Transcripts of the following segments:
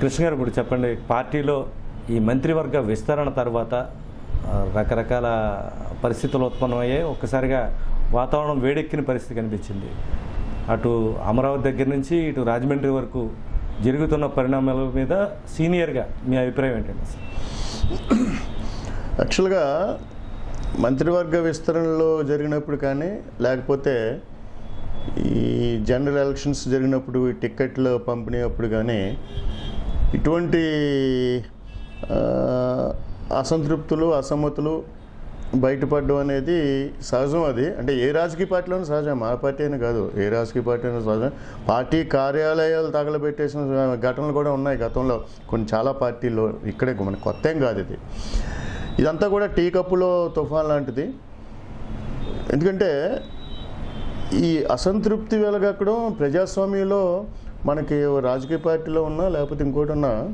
కృష్ణ గారు ఇప్పుడు చెప్పండి పార్టీలో ఈ మంత్రివర్గ విస్తరణ తర్వాత రకరకాల పరిస్థితులు ఉత్పన్నమయ్యాయి. ఒక్కసారిగా వాతావరణం వేడెక్కిన పరిస్థితి కనిపించింది. అటు అమరావతి దగ్గర నుంచి ఇటు రాజమండ్రి వరకు జరుగుతున్న పరిణామాల మీద సీనియర్గా మీ అభిప్రాయం ఏంటండి? యాక్చువల్గా మంత్రివర్గ విస్తరణలో జరిగినప్పుడు కానీ లేకపోతే ఈ జనరల్ ఎలక్షన్స్ జరిగినప్పుడు టిక్కెట్లు పంపిణీ అప్పుడు కానీ ఇటువంటి అసంతృప్తులు అసమ్మతులు బయటపడడం అనేది సహజం అది. అంటే ఏ రాజకీయ పార్టీలోనూ సహజం మా పార్టీ అని కాదు. ఏ రాజకీయ పార్టీ అయినా సహజం. పార్టీ కార్యాలయాలు తగలబెట్టేసిన ఘటనలు కూడా ఉన్నాయి గతంలో. కొన్ని చాలా పార్టీల్లో ఇక్కడే మన కొత్త ఏం కాదు ఇది. ఇదంతా కూడా టీ కప్పులో తుఫాన్ లాంటిది. ఎందుకంటే ఈ అసంతృప్తి వెలగక్కడం ప్రజాస్వామ్యంలో మనకి ఓ రాజకీయ పార్టీలో ఉన్నా లేకపోతే ఇంకోటి ఉన్నా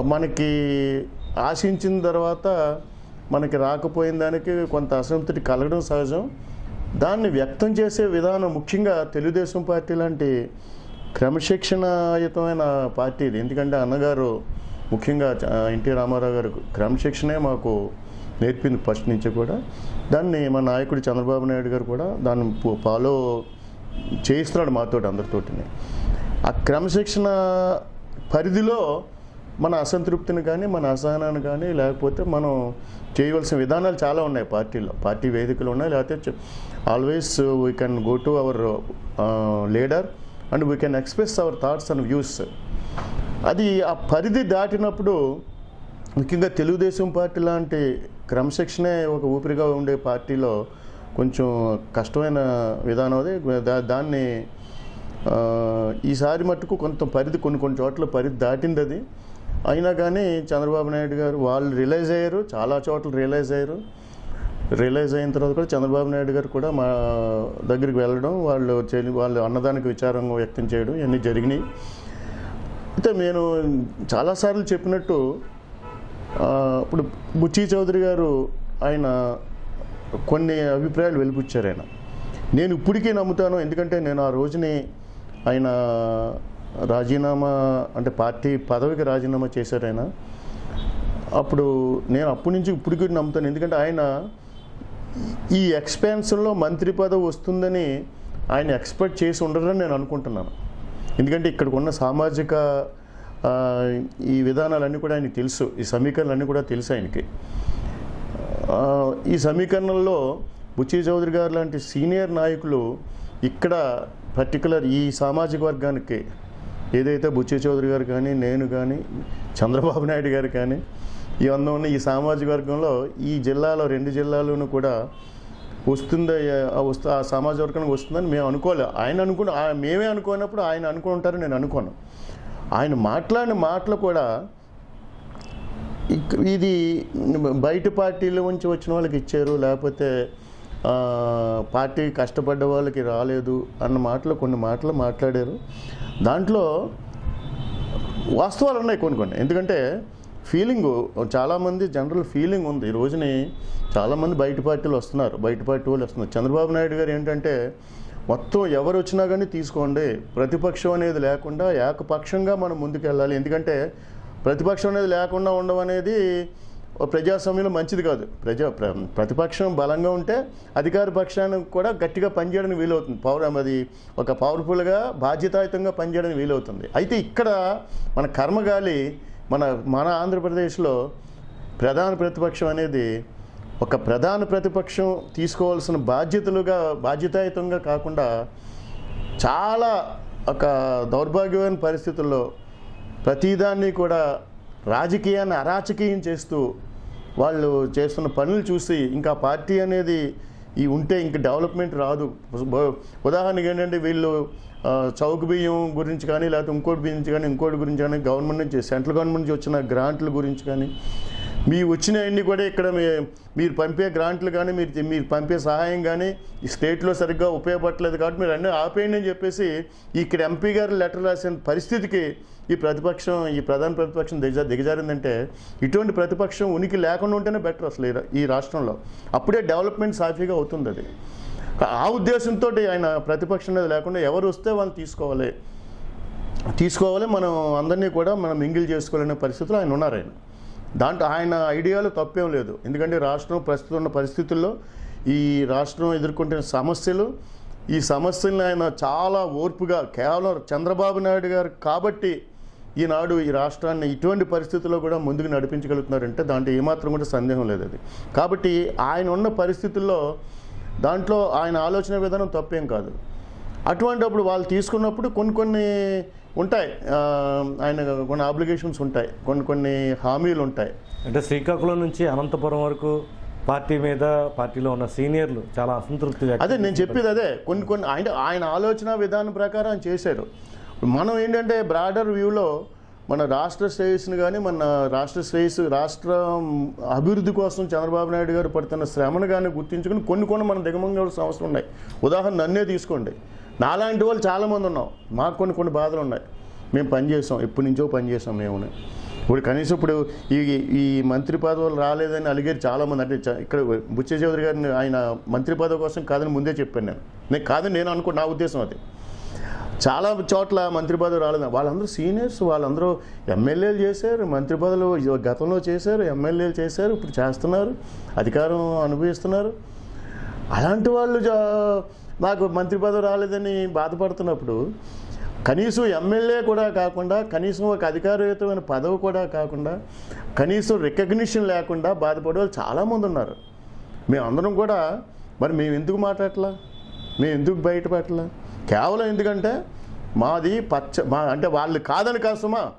మనకి ఆశించిన తర్వాత మనకి రాకపోయిన దానికి కొంత అసంతృప్తి కలగడం సహజం. దాన్ని వ్యక్తం చేసే విధానం ముఖ్యంగా తెలుగుదేశం పార్టీ లాంటి క్రమశిక్షణయుతమైన పార్టీ ఇది. ఎందుకంటే అన్నగారు ముఖ్యంగా చ- ఎన్టీ రామారావు గారు క్రమశిక్షణే మాకు నేర్పింది ఫస్ట్ నుంచి కూడా. దాన్ని మా నాయకుడు చంద్రబాబు నాయుడు గారు కూడా దాన్ని ఫాలో చేయిస్తున్నాడు మాతోటి అందరితోటిని. ఆ క్రమశిక్షణ పరిధిలో మన అసంతృప్తిని కానీ మన అసహనాన్ని కానీ లేకపోతే మనం చేయవలసిన విధానాలు చాలా ఉన్నాయి పార్టీలో. పార్టీ వేదికలు ఉన్నాయి లేకపోతే always we can go to our leader and we can express our thoughts and views అది ఆ పరిధి దాటినప్పుడు ముఖ్యంగా తెలుగుదేశం పార్టీ లాంటి క్రమశిక్షణే ఒక ఊపిరిగా ఉండే పార్టీలో కొంచెం కష్టమైన విధానం అది. దా దాన్ని ఈసారి మట్టుకు కొంత పరిధి కొన్ని కొన్ని చోట్ల పరిధి దాటింది అది. అయినా కానీ చంద్రబాబు నాయుడు గారు వాళ్ళు రిలైజ్ అయ్యారు చాలా చోట్ల రియలైజ్ అయ్యారు. రియలైజ్ అయిన తర్వాత కూడా చంద్రబాబు నాయుడు గారు కూడా మా దగ్గరికి వెళ్ళడం వాళ్ళు చెల్లి- వాళ్ళు అన్నదానికి విచారం వ్యక్తం చేయడం ఇవన్నీ జరిగినాయి. అయితే నేను చాలాసార్లు చెప్పినట్టు ఇప్పుడు బుచ్చి చౌదరి గారు ఆయన కొన్ని అభిప్రాయాలు వెలిపుచ్చారు ఆయన. నేను ఇప్పటికీ నమ్ముతాను ఎందుకంటే నేను ఆ రోజుని ఆయన రాజీనామా అంటే పార్టీ పదవికి రాజీనామా చేశారు ఆయన. అప్పుడు నేను అప్పటి నుంచి ఇప్పటికీ నమ్ముతాను ఎందుకంటే ఆయన ఈ ఎక్స్పాన్షన్లో మంత్రి పదవి వస్తుందని ఆయన ఎక్స్పెక్ట్ చేసి ఉండరని నేను అనుకుంటున్నాను. ఎందుకంటే ఇక్కడికి ఉన్న సామాజిక ఈ విధానాలన్నీ కూడా ఆయనకి తెలుసు ఈ సమీకరణలన్నీ కూడా తెలుసు ఆయనకి. ఈ సమీకరణంలో బుచ్చి చౌదరి గారు లాంటి సీనియర్ నాయకులు ఇక్కడ పర్టికులర్ ఈ సామాజిక వర్గానికి ఏదైతే బుచ్చి చౌదరి గారు కానీ నేను కానీ చంద్రబాబు నాయుడు గారు కానీ ఈ ఉన్న ఈ సామాజిక వర్గంలో ఈ జిల్లాలో రెండు జిల్లాలోనూ కూడా వస్తుందా ఆ వస్తు ఆ సామాజిక వర్గానికి వస్తుందని మేము అనుకోలే. ఆయన అనుకున్న మేమే అనుకున్నప్పుడు ఆయన అనుకుంటారని నేను అనుకోను. ఆయన మాట్లాడిన మాటలు కూడా ఇది బయట పార్టీల నుంచి వచ్చిన వాళ్ళకి ఇచ్చారు లేకపోతే పార్టీ కష్టపడ్డ వాళ్ళకి రాలేదు అన్న మాటలు కొన్ని మాటలు మాట్లాడారు. దాంట్లో వాస్తవాలు ఉన్నాయి కొన్ని కొన్ని. ఎందుకంటే ఫీలింగు చాలామంది జనరల్ ఫీలింగ్ ఉంది. ఈ రోజుని చాలామంది బయట పార్టీలు వస్తున్నారు బయట పార్టీ వాళ్ళు వస్తున్నారు. చంద్రబాబు నాయుడు గారు ఏంటంటే మొత్తం ఎవరు వచ్చినా కానీ తీసుకోండి. ప్రతిపక్షం అనేది లేకుండా ఏకపక్షంగా మనం ముందుకెళ్ళాలి. ఎందుకంటే ప్రతిపక్షం అనేది లేకుండా ఉండడం అనేది ఓ ప్రజాస్వామ్యంలో మంచిది కాదు. ప్రజా ప్ర- ప్రతిపక్షం బలంగా ఉంటే అధికార పక్షానికి కూడా గట్టిగా పనిచేయడానికి వీలవుతుంది. పౌర అది ఒక పవర్ఫుల్గా బాధ్యతాయుతంగా పనిచేయడానికి వీలవుతుంది. అయితే ఇక్కడ మన కర్మగాలి మన మన ఆంధ్రప్రదేశ్లో ప్రధాన ప్రతిపక్షం అనేది ఒక ప్రధాన ప్రతిపక్షం తీసుకోవాల్సిన బాధ్యతలుగా బాధ్యతాయుతంగా కాకుండా చాలా ఒక దౌర్భాగ్యమైన పరిస్థితుల్లో ప్రతిదాన్ని కూడా రాజకీయాన్ని అరాచకీయం చేస్తూ వాళ్ళు చేస్తున్న పనులు చూసి ఇంకా పార్టీ అనేది ఈ ఉంటే ఇంక డెవలప్మెంట్ రాదు. ఉదాహరణకి ఏంటంటే వీళ్ళు చౌక బియ్యం గురించి కానీ లేకపోతే ఇంకోటి గురించి కానీ ఇంకోటి గురించి కానీ గవర్నమెంట్ నుంచి సెంట్రల్ గవర్నమెంట్ నుంచి వచ్చిన గ్రాంట్ల గురించి కానీ మీ వచ్చినవన్నీ కూడా ఇక్కడ మీ మీరు పంపే గ్రాంట్లు కానీ మీరు మీరు పంపే సహాయం కానీ ఈ స్టేట్లో సరిగ్గా ఉపయోగపడలేదు కాబట్టి మీరు అన్నీ ఆపేయండి అని చెప్పేసి ఇక్కడ ఎంపీ గారు లెటర్ రాసిన పరిస్థితికి ఈ ప్రతిపక్షం ఈ ప్రధాన ప్రతిపక్షం దిగజా దిగజారిందంటే ఇటువంటి ప్రతిపక్షం ఉనికి లేకుండా ఉంటేనే బెటర్ అసలు ఈ ఈ రాష్ట్రంలో. అప్పుడే డెవలప్మెంట్ సాఫీగా అవుతుంది అది. ఆ ఉద్దేశంతో ఆయన ప్రతిపక్షం అనేది లేకుండా ఎవరు వస్తే వాళ్ళు తీసుకోవాలి. తీసుకోవాలి మనం అందరినీ కూడా మనం మింగిల్ చేసుకోవాలనే పరిస్థితులు ఆయన ఉన్నారు ఆయన. దాంట్లో ఆయన ఐడియాలో తప్పేం లేదు. ఎందుకంటే రాష్ట్రం ప్రస్తుతం ఉన్న పరిస్థితుల్లో ఈ రాష్ట్రం ఎదుర్కొంటున్న సమస్యలు ఈ సమస్యలను ఆయన చాలా ఓర్పుగా కేవలం చంద్రబాబు నాయుడు గారు కాబట్టి ఈనాడు ఈ రాష్ట్రాన్ని ఇటువంటి పరిస్థితుల్లో కూడా ముందుకు నడిపించగలుగుతున్నారంటే దాంట్లో ఏమాత్రం కూడా సందేహం లేదు అది. కాబట్టి ఆయన ఉన్న పరిస్థితుల్లో దాంట్లో ఆయన ఆలోచన విధానం తప్పేం కాదు. అటువంటిప్పుడు వాళ్ళు తీసుకున్నప్పుడు కొన్ని కొన్ని ఉంటాయి. ఆయన కొన్ని ఆబ్లిగేషన్స్ ఉంటాయి. కొన్ని కొన్ని హామీలు ఉంటాయి. అంటే శ్రీకాకుళం నుంచి అనంతపురం వరకు పార్టీ మీద పార్టీలో ఉన్న సీనియర్లు చాలా అసంతృప్తి అదే నేను చెప్పేది అదే. కొన్ని కొన్ని ఆయన ఆయన ఆలోచన విధానం ప్రకారం ఆయన చేశారు. మనం ఏంటంటే బ్రాడర్ వ్యూలో మన రాష్ట్ర శ్రేయస్సుని కానీ మన రాష్ట్ర శ్రేయస్సు రాష్ట్ర అభివృద్ధి కోసం చంద్రబాబు నాయుడు గారు పడుతున్న శ్రమను కానీ గుర్తించుకుని కొన్ని కొన్ని మనం దిగమంగాల్సిన అవసరం ఉన్నాయి. ఉదాహరణ నన్నే తీసుకోండి. నాలాంటి వాళ్ళు చాలామంది ఉన్నాం. మాకు కొన్ని కొన్ని బాధలు ఉన్నాయి. మేము పనిచేసాం ఎప్పటి నుంచో పనిచేసాం మేము ఇప్పుడు కనీసం ఇప్పుడు ఈ ఈ మంత్రి పదవులు రాలేదని అలిగారు చాలామంది. అంటే ఇక్కడ బుచ్చే చౌదరి గారిని ఆయన మంత్రి పదవి కోసం కాదని ముందే చెప్పాను నేను. నేను కాదని నేను అనుకో నా ఉద్దేశం అది. చాలా చోట్ల మంత్రి పదవి రాలేదు. వాళ్ళందరూ సీనియర్స్ వాళ్ళందరూ ఎమ్మెల్యేలు చేశారు. మంత్రి పదవులు గతంలో చేశారు. ఎమ్మెల్యేలు చేశారు. ఇప్పుడు చేస్తున్నారు. అధికారం అనుభవిస్తున్నారు. అలాంటి వాళ్ళు జా- నాకు మంత్రి పదవి రాలేదని బాధపడుతున్నప్పుడు కనీసం ఎమ్మెల్యే కూడా కాకుండా కనీసం ఒక అధికారయుతమైన పదవి కూడా కాకుండా కనీసం రికగ్నిషన్ లేకుండా బాధపడే వాళ్ళు చాలామంది ఉన్నారు. మేమందరం కూడా మరి మేము ఎందుకు మాట్లాడలా మేము ఎందుకు బయటపడలా కేవలం ఎందుకంటే మాది పచ్చ మా అంటే వాళ్ళు కాదని కాసమా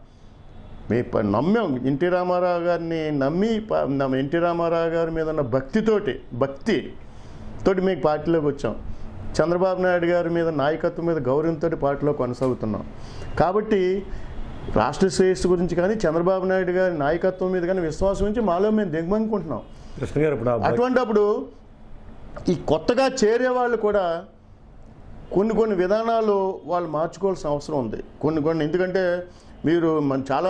మీ నమ్మాం. ఎన్టీ రామారావు గారిని నమ్మి ప- ఎన్టీ రామారావు గారి మీద ఉన్న భక్తితోటి భక్తి తోటి మీకు పార్టీలోకి వచ్చాం. చంద్రబాబు నాయుడు గారి మీద నాయకత్వం మీద గౌరవంతో పార్టీలో కొనసాగుతున్నాం. కాబట్టి రాష్ట్ర శ్రేయస్సు గురించి కానీ చంద్రబాబు నాయుడు గారి నాయకత్వం మీద కానీ విశ్వాసం ఉంచి మాలో మేము దిగ్మనుకుంటున్నాం కృష్ణ గారు ఇప్పుడు భక్తి- అటువంటప్పుడు ఈ కొత్తగా చేరే వాళ్ళు కూడా కొన్ని కొన్ని విధానాలు వాళ్ళు మార్చుకోవాల్సిన అవసరం ఉంది. కొన్ని కొన్ని ఎందుకంటే మీరు మన చాలా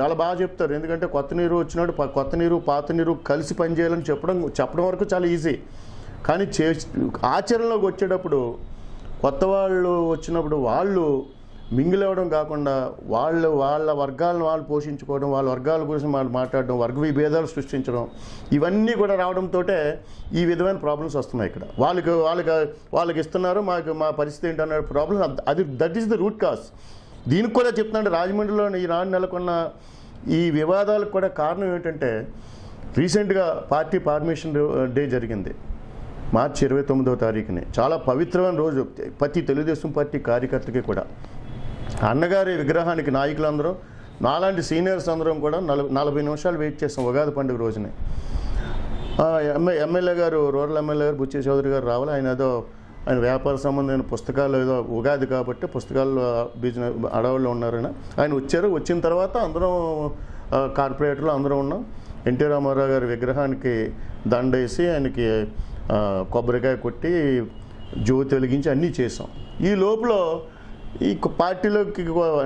చాలా బాగా చెప్తారు. ఎందుకంటే కొత్త నీరు వచ్చినప్పుడు కొత్త నీరు పాత నీరు కలిసి పనిచేయాలని చెప్పడం చెప్పడం వరకు చాలా ఈజీ. కానీ చే ఆచరణలోకి వచ్చేటప్పుడు కొత్త వాళ్ళు వచ్చినప్పుడు వాళ్ళు మింగిల్ అవ్వడం కాకుండా వాళ్ళు వాళ్ళ వర్గాలను వాళ్ళు పోషించుకోవడం వాళ్ళ వర్గాల గురించి వాళ్ళు మాట్లాడడం వర్గ విభేదాలు సృష్టించడం ఇవన్నీ కూడా రావడంతో ఈ విధమైన ప్రాబ్లమ్స్ వస్తున్నాయి ఇక్కడ. వాళ్ళకి వాళ్ళకి వాళ్ళకి ఇస్తున్నారు మాకు మా పరిస్థితి ఏంటన్న ప్రాబ్లమ్స్ అది that is the root cause దీనికి కూడా చెప్తున్నాడు రాజమండ్రిలో ఈనాడు నెలకొన్న ఈ వివాదాలకు కూడా కారణం ఏంటంటే రీసెంట్గా పార్టీ ఫార్మేషన్ డే జరిగింది. మార్చి ఇరవై తొమ్మిదవ తారీఖునే. చాలా పవిత్రమైన రోజు. ప్రతి తెలుగుదేశం పార్టీ కార్యకర్తకి కూడా. అన్నగారి విగ్రహానికి నాయకులందరూ నాలాంటి సీనియర్స్ అందరం కూడా నలభై నలభై నిమిషాలు వెయిట్ చేస్తాం ఉగాది పండుగ రోజునే. ఎంఏ ఎమ్మె ఎమ్మెల్యే గారు రూరల్ ఎమ్మెల్యే గారు బుచ్చే చౌదరి గారు రావాలి. ఆయన ఏదో ఆయన వ్యాపార సంబంధమైన పుస్తకాలు ఏదో ఉగాది కాబట్టి పుస్తకాల్లో బిజినెస్ అడవుల్లో ఉన్నారని. ఆయన వచ్చారు. వచ్చిన తర్వాత అందరం కార్పొరేటర్లు అందరం ఉన్నాం. ఎన్టీ రామారావు గారి విగ్రహానికి దండేసి ఆయనకి కొబ్బరికాయ కొట్టి జ్యోతి వెలిగించి అన్నీ చేసాం ఈ లోపల ఈ పార్టీలోకి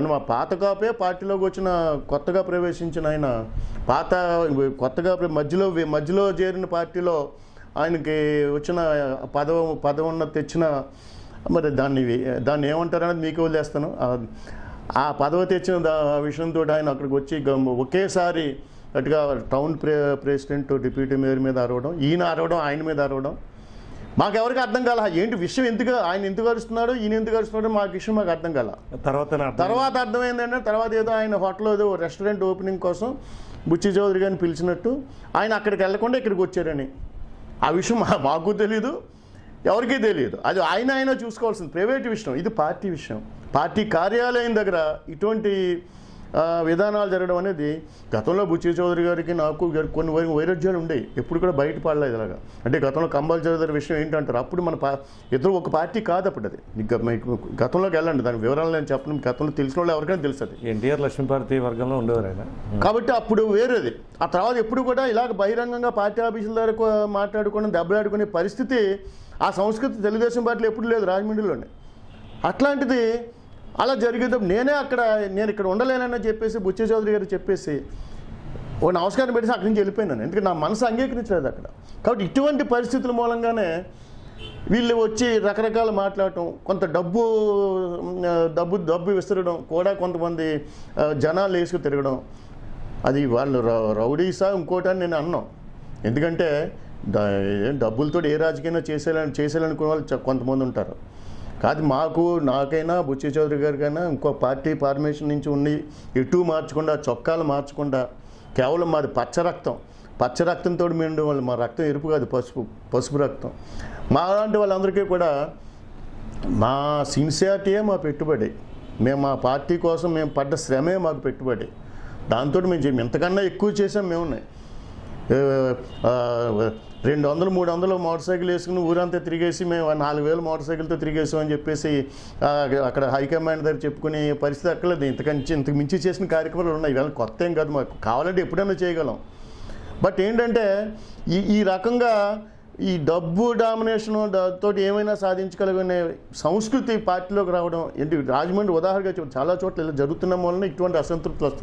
మా పాత కాపే పార్టీలోకి వచ్చిన కొత్తగా ప్రవేశించిన ఆయన పాత కొత్తగా మధ్యలో మధ్యలో చేరిన పార్టీలో ఆయనకి వచ్చిన పదవ పదవున్న తెచ్చిన మరి దాన్ని దాన్ని ఏమంటారు అనేది మీకు వదిలేస్తాను. ఆ- పదవి తెచ్చిన దా విషయంతో ఆయన అక్కడికి వచ్చి ఒకేసారి అటుగా టౌన్ ప్రె ప్రెసిడెంట్ డిప్యూటీ మేయర్ మీద అరవడం ఈయన అరవడం ఆయన మీద అరవడం. మాకెవరికి అర్థం కాల? ఏంటి విషయం ఎందుకు? ఆయన ఎందుకు అరుస్తున్నాడు? ఈయన ఎందుకు అరుస్తున్నాడు? మాకు విషయం మాకు అర్థం కాల. తర్వాత తర్వాత అర్థమైందంటే తర్వాత ఏదో ఆయన హోటల్ ఏదో రెస్టారెంట్ ఓపెనింగ్ కోసం బుచ్చి చౌదరి గారిని పిలిచినట్టు ఆయన అక్కడికి వెళ్ళకుండా ఇక్కడికి వచ్చారని. ఆ విషయం మాకు తెలియదు ఎవరికీ తెలియదు అది ఆయన ఆయన చూసుకోవాల్సింది. ప్రైవేట్ విషయం. ఇది పార్టీ విషయం. పార్టీ కార్యాలయం దగ్గర ఇటువంటి విధానాలు జరగడం అనేది గతంలో బుచ్చి చౌదరి గారికి నాకు కొన్ని వైరుధ్యాలు ఉండేవి ఎప్పుడు కూడా బయట పడలేదు ఇలాగా అంటే గతంలో కంబాల్ చౌదరి విషయం ఏంటంటారు? అప్పుడు మన పా ఇద్దరు ఒక పార్టీ కాదు అప్పుడు అది. గతంలోకి వెళ్ళండి. దాని వివరాలు నేను చెప్పను. గతంలో తెలిసిన వాళ్ళు ఎవరికైనా తెలుసు అది ఎన్టీఆర్ లక్ష్మీపార్వతి వర్గంలో ఉండేవారు ఆయన. కాబట్టి అప్పుడు వేరేది. ఆ తర్వాత ఎప్పుడు కూడా ఇలాగ బహిరంగంగా పార్టీ ఆఫీసుల దగ్గర మాట్లాడుకుని దెబ్బలాడుకునే పరిస్థితి ఆ సంస్కృతి తెలుగుదేశం పార్టీలో ఎప్పుడు లేదు రాజమండ్రిలోనే. అట్లాంటిది అలా జరిగేటప్పుడు నేనే అక్కడ నేను ఇక్కడ ఉండలేనని చెప్పేసి బుచ్చే చౌదరి గారు చెప్పేసి ఓ నమస్కారం పెట్టి అక్కడి నుంచి వెళ్ళిపోయినాను. ఎందుకంటే నా మనసు అంగీకరించలేదు అక్కడ. కాబట్టి ఇటువంటి పరిస్థితుల మూలంగానే వీళ్ళు వచ్చి రకరకాల మాట్లాడటం కొంత డబ్బు డబ్బు డబ్బు విసరడం కూడా కొంతమంది జనాలు వేసుకు తిరగడం అది వాళ్ళు రౌ- రౌడీసా ఇంకోటి అని నేను అన్నాం ఎందుకంటే డబ్బులతో ఏ రాజకీయంగా చేసేయాలని చేసేయాలనుకునే వాళ్ళు కొంతమంది ఉంటారు. కాదు మాకు నాకైనా బుచ్చి చౌదరి గారికైనా ఇంకో పార్టీ ఫార్మేషన్ నుంచి ఉండి ఎటు మార్చకుండా చొక్కాలు మార్చకుండా కేవలం మాది పచ్చ రక్తం. పచ్చ రక్తంతో మేము వాళ్ళు మా రక్తం ఎరుపు కాదు పసుపు పసుపు రక్తం. మా లాంటి వాళ్ళందరికీ కూడా మా సిన్సియారిటీయే మా పెట్టుబడి. మేము మా పార్టీ కోసం మేము పడ్డ శ్రమే మాకు పెట్టుబడి. దాంతో మేము ఇంతకన్నా ఎక్కువ చేసాం మేము రెండు వందలు మూడు వందలు మోటార్ సైకిల్ వేసుకుని ఊరంతా తిరిగేసి మేము నాలుగు వేలు మోటార్ సైకిల్తో తిరిగేసామని చెప్పేసి అక్కడ హైకమాండ్ దగ్గర చెప్పుకునే పరిస్థితి అక్కర్లేదు. ఇంతకంచి ఇంతకు మించి చేసిన కార్యక్రమాలు ఉన్నాయి. ఇవాళ కొత్త ఏం కాదు. మాకు కావాలంటే ఎప్పుడైనా చేయగలం. బట్ ఏంటంటే ఈ ఈ రకంగా ఈ డబ్బు డామినేషన్ తోటి ఏమైనా సాధించగలిగే సంస్కృతి పార్టీలోకి రావడం ఏంటి రాజమండ్రి ఉదాహరణగా చాలా చోట్ల ఇలా జరుగుతున్న వలన ఇటువంటి అసంతృప్తులు వస్తుంది.